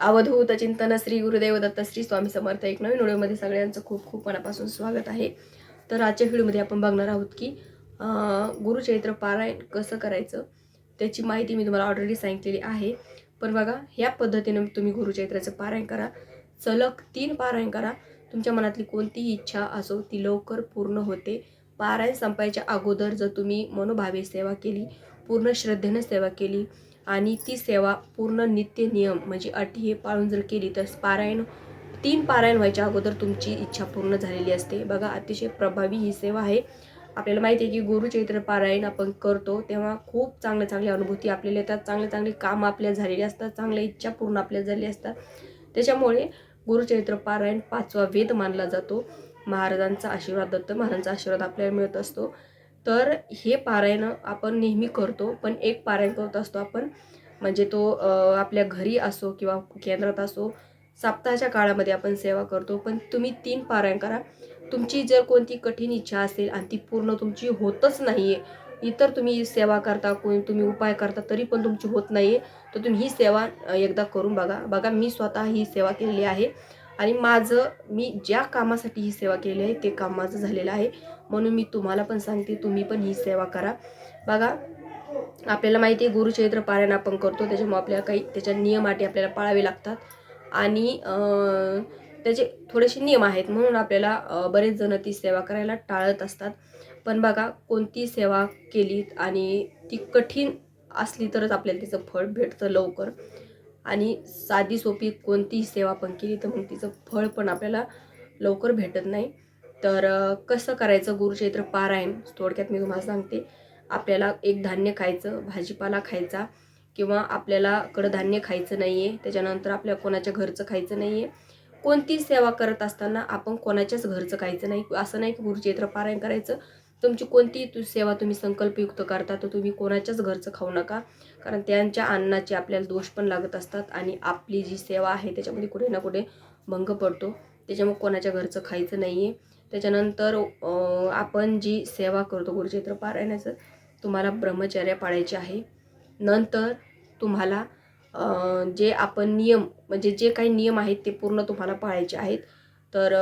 अवधूत चिंतन श्री गुरुदेव दत्त श्री स्वामी समर्थ एक नवीन व्हिडिओमध्ये सगळ्यांचं खूप खूप मनापासून स्वागत आहे. तर आजच्या व्हिडिओमध्ये आपण बघणार आहोत की गुरुचरित्र गुरुचैत्र पारायण कसं करायचं त्याची माहिती मी तुम्हाला ऑलरेडी सांगितलेली आहे. पण बघा ह्या पद्धतीनं तुम्ही गुरुचैत्राचं पारायण करा. सलग तीन पारायण करा. तुमच्या मनातली कोणतीही इच्छा असो ती लवकर पूर्ण होते. पारायण संपायच्या अगोदर जर तुम्ही मनोभावे सेवा केली पूर्ण श्रद्धेनं सेवा केली आणि ती सेवा पूर्ण नित्य नियम म्हणजे अटी हे पाळून जर केली तर पारायण तीन पारायण व्हायच्या अगोदर तुमची इच्छा पूर्ण झालेली असते. बघा अतिशय प्रभावी ही सेवा आहे. आपल्याला माहिती आहे की गुरुचरित्र पारायण आपण करतो तेव्हा खूप चांगल्या चांगल्या अनुभूती आपल्याला येतात. चांगले चांगले कामं आपल्या झालेले असतात. चांगल्या इच्छा पूर्ण आपल्या झालेल्या असतात. त्याच्यामुळे गुरुचैत्र पारायण पाचवा वेद मानला जातो. महाराजांचा आशीर्वाद दत्त महाराजांचा आशीर्वाद आपल्याला मिळत असतो. तर हे पारायण आपण नेहमी करतो पण एक पारायण करत असतो आपण. म्हणजे तो आपल्या घरी असो किंवा केंद्रात असो सप्ताहाच्या काळामध्ये आपण सेवा करतो. पण तुम्ही तीन पारायण करा. तुमची जर कोणती कठीण इच्छा असेल आणि ती पूर्ण तुमची होतच नाही आहे इतर तुम्ही सेवा करता कोण तुम्ही उपाय करता तरी पण तुमची होत नाही आहे तर तुम्ही ही सेवा एकदा करून बघा. बघा मी स्वतः ही सेवा केलेली आहे. आणि माझं मी ज्या कामासाठी ही सेवा केली आहे ते काम माझं झालेलं आहे. म्हणून मी तुम्हाला पण सांगते तुम्ही पण ही सेवा करा. बघा आपल्याला माहिती आहे गुरुचरित्र पारायण आपण करतो. त्याच्यामुळे आपल्याला काही त्याच्या नियम अटी आपल्याला पाळावे लागतात. आणि त्याचे थोडेसे नियम आहेत. म्हणून आपल्याला बरेच जण ती सेवा करायला टाळत असतात. पण बघा कोणती सेवा केली आणि ती कठीण असली तरच आपल्याला तिचं फळ भेटतं लवकर. आणि साधी सोपी कोणतीही सेवा पण केली तर मग तिचं फळ पण आपल्याला लवकर भेटत नाही. तर कसं करायचं? गुरुचैत्र पारायण. थोडक्यात मी तुम्हाला सांगते. आपल्याला एक धान्य खायचं भाजीपाला खायचा किंवा आपल्याला कडधान्य खायचं नाही आहे त्याच्यानंतर आपल्या कोणाच्या घरचं खायचं नाही आहे कोणती सेवा करत असताना आपण कोणाच्याच घरचं खायचं नाही. असं नाही की गुरुचैत्र पारायण करायचं. तुमची कोणतीही तू सेवा तुम्ही संकल्पयुक्त करता तर तुम्ही कोणाच्याच घरचं खाऊ नका. कारण त्यांच्या अन्नाचे आपल्याला दोष पण लागत असतात आणि आपली जी सेवा आहे त्याच्यामध्ये कुठे ना कुठे भंग पडतो. त्याच्यामुळे कोणाच्या घरचं खायचं नाही आहे त्याच्यानंतर आपण जी सेवा करतो गुरुचित्र पारायणाचं तुम्हाला ब्रह्मचर्य पाळायचे आहे. नंतर तुम्हाला जे आपण नियम म्हणजे जे काही नियम आहेत ते पूर्ण तुम्हाला पाळायचे आहेत. तर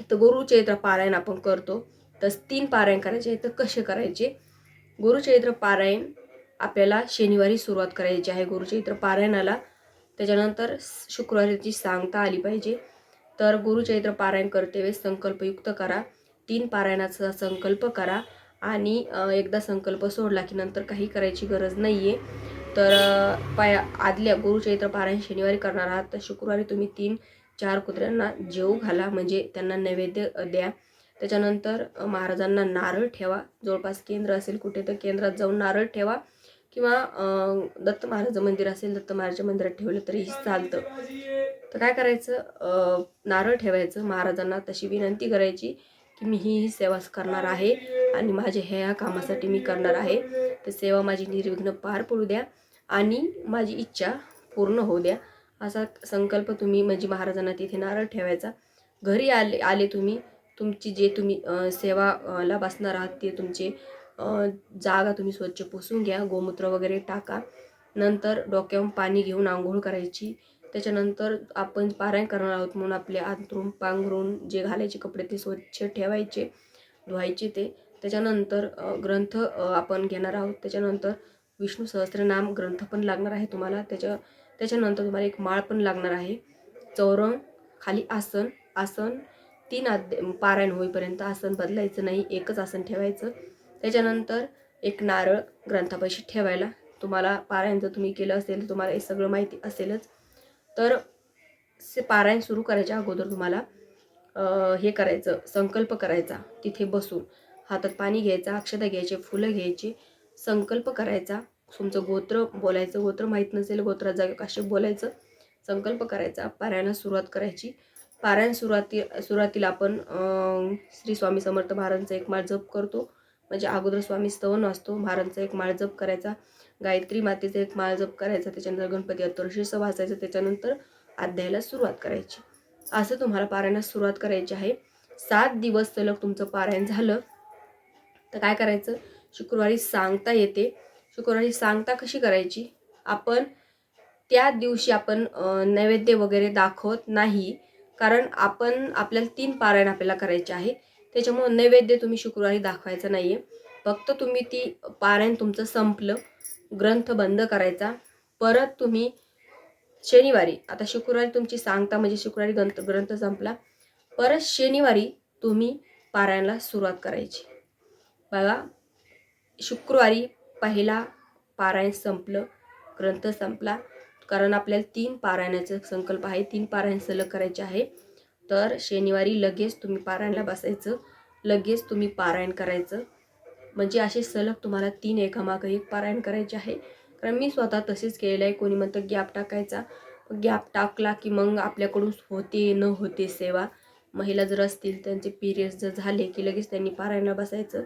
इथं गुरुचरित्र पारायण आपण करतो. तर तीन पारायण करायचे तर कसे करायचे? गुरुचैत्र पारायण आपल्याला शनिवारी सुरुवात करायची आहे. गुरुचैत्र पारायणाला त्याच्यानंतर शुक्रवारीची सांगता आली पाहिजे. तर गुरुचैत्र पारायण करते वेळेस संकल्पयुक्त करा. तीन पारायणाचा संकल्प करा आणि एकदा संकल्प सोडला की नंतर काही करायची गरज नाही आहे तर पाया आदल्या गुरुचैत्र पारायण शनिवारी करणार आहात. तर शुक्रवारी तुम्ही तीन चार कुत्र्यांना जेव घाला म्हणजे त्यांना नैवेद्य द्या. त्याच्यानंतर महाराजांना नारळ ठेवा. जवळपास केंद्र असेल कुठे तर केंद्रात जाऊन नारळ ठेवा. किंवा दत्त महाराज मंदिर असेल दत्त महाराज मंदिरात ठेवलं तरीही चालतं. तर काय करायचं? नारळ ठेवायचं. महाराजांना तशी विनंती करायची की मी ही ही सेवा करणार आहे आणि माझ्या ह्या ह्या कामासाठी मी करणार आहे. तर सेवा माझी निर्विघ्न पार पडू द्या आणि माझी इच्छा पूर्ण होऊ द्या. असा संकल्प तुम्ही म्हणजे महाराजांना तिथे नारळ ठेवायचा. घरी आले आले तुम्ही तुमची जे तुम्ही सेवाला बसणार आहात ते तुमचे जागा तुम्ही स्वच्छ पुसून घ्या गोमूत्र वगैरे टाका. नंतर डोक्यावर पाणी घेऊन आंघोळ करायची. त्याच्यानंतर आपण पारायण करणार आहोत म्हणून आपले अंथरूण पांघरून जे घालायचे कपडे ते स्वच्छ ठेवायचे धुवायचे ते. त्याच्यानंतर ग्रंथ आपण घेणार आहोत. त्याच्यानंतर विष्णू सहस्त्रनाम ग्रंथ पण लागणार आहे तुम्हाला. त्याच्या त्याच्यानंतर तुम्हाला एक माळ पण लागणार आहे. चौरंग खाली आसन आसन तीन आद्य पारायण होईपर्यंत आसन बदलायचं नाही एकच आसन ठेवायचं. त्याच्यानंतर एक नारळ ग्रंथापाशी ठेवायला. तुम्हाला पारायण जर तुम्ही केलं असेल तर तुम्हाला हे सगळं माहिती असेलच. तर से पारायण सुरू करायच्या अगोदर तुम्हाला हे करायचं संकल्प करायचा तिथे बसून. हातात पाणी घ्यायचं अक्षता घ्यायचे फुलं घ्यायची संकल्प करायचा. तुमचं गोत्र बोलायचं गोत्र माहीत नसेल गोत्रात जागे कसे बोलायचं संकल्प करायचा पारायणाला सुरुवात करायची. पारायण सुरुवाती सुरुवातीला आपण श्री स्वामी समर्थ महाराजांचा एक माळ जप करतो. म्हणजे अगोदर स्वामी स्तवन असतो महाराजांचा एक माळ जप करायचा. गायत्री मातेचा एक माळ जप करायचा त्याच्यानंतर गणपती अत्तरशीर्ष वाचायचं त्याच्यानंतर अध्यायाला सुरुवात करायची. असं तुम्हाला पारायणास सुरुवात करायची आहे. सात दिवस सलग तुमचं पारायण झालं. तर काय करायचं? शुक्रवारी सांगता येते. शुक्रवारी सांगता कशी करायची? आपण त्या दिवशी आपण नैवेद्य वगैरे दाखवत नाही. कारण आपण आपल्याला तीन पारायण आपल्याला करायचे आहे त्याच्यामुळं नैवेद्य तुम्ही शुक्रवारी दाखवायचं नाही आहे फक्त तुम्ही ती पारायण तुमचं संपलं. ग्रंथ बंद करायचा. परत तुम्ही शनिवारी आता शुक्रवारी तुमची सांगता म्हणजे शुक्रवारी ग्रंथ ग्रंथ संपला. परत शनिवारी तुम्ही पारायणला सुरुवात करायची. बघा शुक्रवारी पहिला पारायण संपलं ग्रंथ संपला. कारण आपल्याला तीन पारायणाचा संकल्प आहे तीन पारायण सलग करायचे आहे. तर शनिवारी लगेच तुम्ही पारायणला बसायचं लगेच तुम्ही पारायण करायचं. म्हणजे असे सलग तुम्हाला तीन एकामागं एक पारायण करायचे आहे. कारण मी स्वतः तसेच केलेलं आहे. कोणी म्हणतं गॅप टाकायचा. गॅप टाकला की मग आपल्याकडून होते न होते सेवा. महिला जर असतील त्यांचे पिरियड्स जर झाले की लगेच त्यांनी पारायणला बसायचं.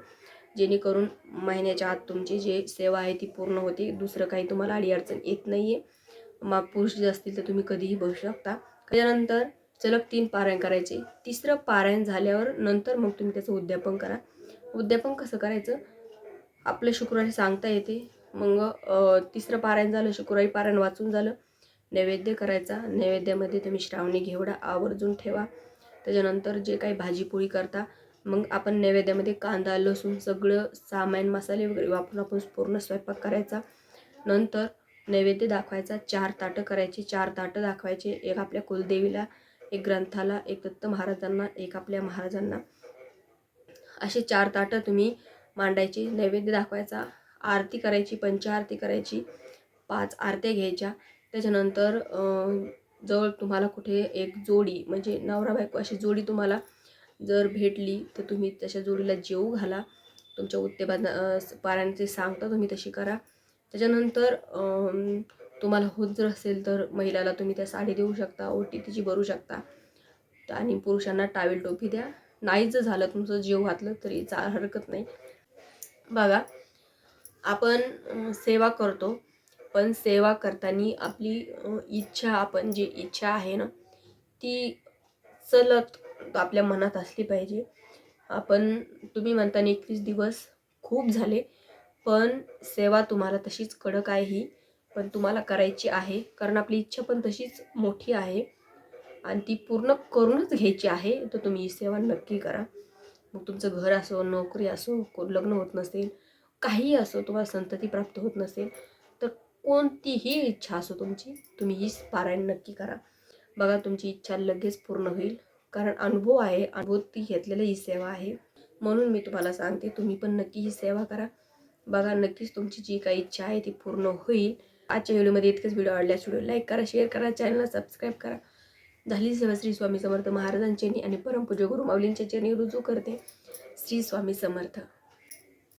जेणेकरून महिन्याच्या आत तुमची जे सेवा आहे ती पूर्ण होते. दुसरं काही तुम्हाला अडीअडचण येत नाही आहे मग पुरुष असतील तर तुम्ही कधीही बसू शकता. त्याच्यानंतर सलग तीन पारायण करायचे. तिसरं पारायण झाल्यावर नंतर मग तुम्ही त्याचं उद्यापन करा. उद्यापन कसं करायचं? आपलं शुक्रवारी सांगता येते. मग तिसरं पारायण झालं शुक्रवारी पारायण वाचून झालं. नैवेद्य करायचा. नैवेद्यामध्ये तुम्ही श्रावणी घेवडा आवर्जून ठेवा. त्याच्यानंतर जे काही भाजीपोळी करता मग आपण नैवेद्यामध्ये कांदा लसूण सगळं सामान मसाले वगैरे वापरून आपण पूर्ण स्वयंपाक करायचा. नंतर नैवेद्य दाखवायचा चार ताटं करायची. चार ताटं दाखवायचे. एक आपल्या कुलदेवीला एक ग्रंथाला एक दत्त महाराजांना एक आपल्या महाराजांना. असे चार ताटं तुम्ही मांडायची. नैवेद्य दाखवायचा. आरती करायची पंचआरती करायची. पाच आरत्या घ्यायच्या. त्याच्यानंतर जवळ तुम्हाला कुठे एक जोडी म्हणजे नवरा बायको अशी जोडी तुम्हाला जर भेटली तर तुम्ही त्याच्या जोडीला जेऊ घाला. तुमच्या उत्तेपादना पारायणचे सांगता तुम्ही तशी करा. त्याच्यानंतर तुम्हाला होत जर असेल तर महिलाला तुम्ही त्या साडी देऊ शकता ओटी तिची भरू शकता. आणि पुरुषांना टावेल टोपी द्या. नाही जर झालं तुमचं जेव घातलं तरी चा हरकत नाही. बघा आपण सेवा करतो. पण सेवा करताना आपली इच्छा आपण जी इच्छा आहे ना ती चलत आपल्या मनात असली पाहिजे. आपण तुम्ही म्हणताना एकवीस दिवस खूप झाले पण सेवा तुम्हाला तशीच कडक आहे ही पण तुम्हाला करायची आहे कारण आपली इच्छा पण तशीच मोठी आहे. आणि ती पूर्ण करूनच घ्यायची आहे तर तुम्ही ही सेवा नक्की करा. मग तुमचं घर असो नोकरी असो को लग्न होत नसेल काहीही असो तुम्हाला संतती प्राप्त होत नसेल तर कोणतीही इच्छा असो तुमची तुम्ही ही पारायण नक्की करा. बघा तुमची इच्छा लगेच पूर्ण होईल. कारण अनुभव आहे अनुभव ती घेतलेली ही सेवा आहे. म्हणून मी तुम्हाला सांगते तुम्ही पण नक्की ही सेवा करा. बघा नक्कीच तुमची जी काही इच्छा आहे ती पूर्ण होईल. आजच्या व्हिडिओमध्ये इतकेच व्हिडिओ आवडल्यास व्हिडिओ लाईक करा शेअर करा चॅनलला सबस्क्राईब करा. झाली सेवा श्री स्वामी समर्थ महाराजांची आणि परमपूज्य गुरु माऊलींच्या चरणी रुजू करते. श्री स्वामी समर्थ.